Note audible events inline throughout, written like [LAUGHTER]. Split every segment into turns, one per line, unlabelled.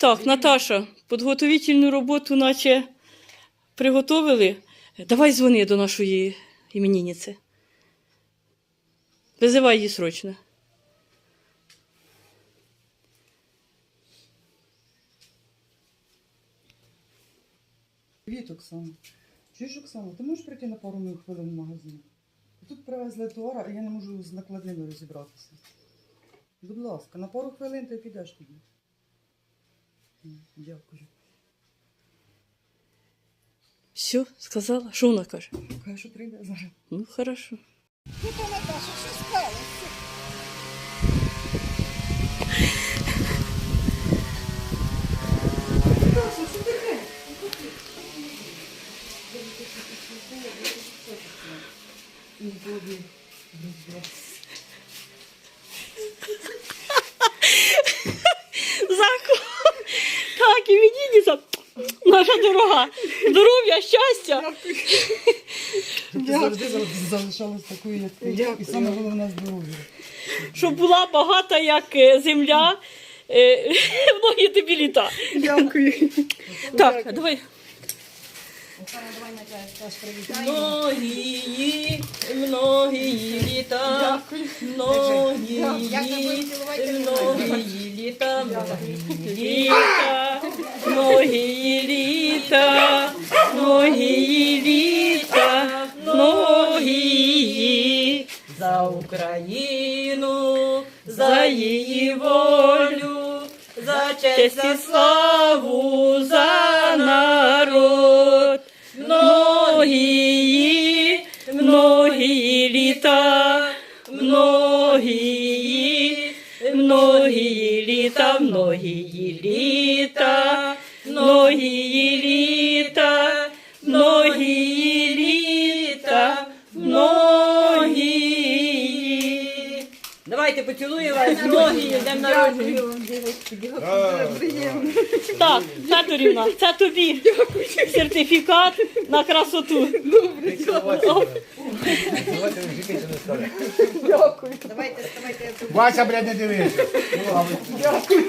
Так, Наташа, підготовительну роботу наче приготовили. Давай дзвони до нашої іменинниці. Визивай її срочно.
Привіт, Оксана. Чуєш, Оксана, ти можеш прийти на пару моїх хвилин в магазин? Тут привезли товар, а я не можу з накладними розібратися. Будь ласка, на пару хвилин ти підеш тоді. Дякую.
Все, сказала? Що вона каже?
Каже, що прийде зараз.
Ну, хорошо. Ну, Наташа, що сталося? Наташа, що таке? Ну, тобі, іменинниця. Наша дорога. Здоров'я, щастя.
Ти завжди зал- залишалась такою, як ти. І саме головне здоров'я.
Щоб була багата, як е, земля, е, [LAUGHS] многі тобі літа.
Дякую.
Так, давай. Многії, многії літа, многії, многії літа, літа, многії літа, многії літа, многії за Україну, за її волю, за честь і славу, за народ. Літа, многії літа, многії літа, многії літа, многії. Давайте поцілуємо вас, многії, днем народження. Так, Федорівна, це тобі сертифікат на красоту.
Вася, блядь, не дивися. Дякую.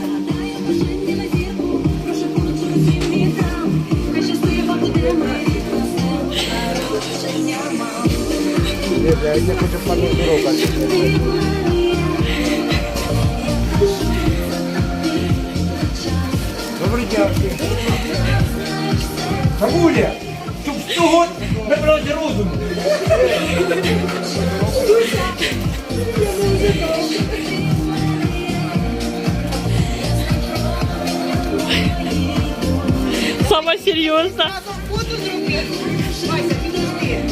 Загадаємо житті на зірку, прошу поруч усім вітрам. Хай щаслива буде ми, народження мам.
Я не хочу падати дорога. Добрий день. Бабуля, Щоб ми набрати розуму.
Сама серйозна.
Вася, Оксан,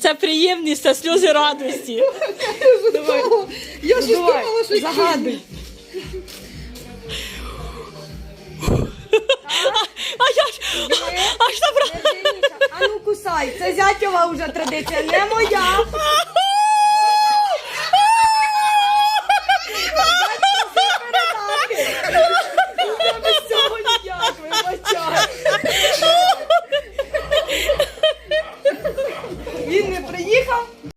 Це приємність та сльози радості.
Я ж думала, що
Загадуй. А я ж аж набрала.
А ну кусай, це зятьова вже традиція, не моя.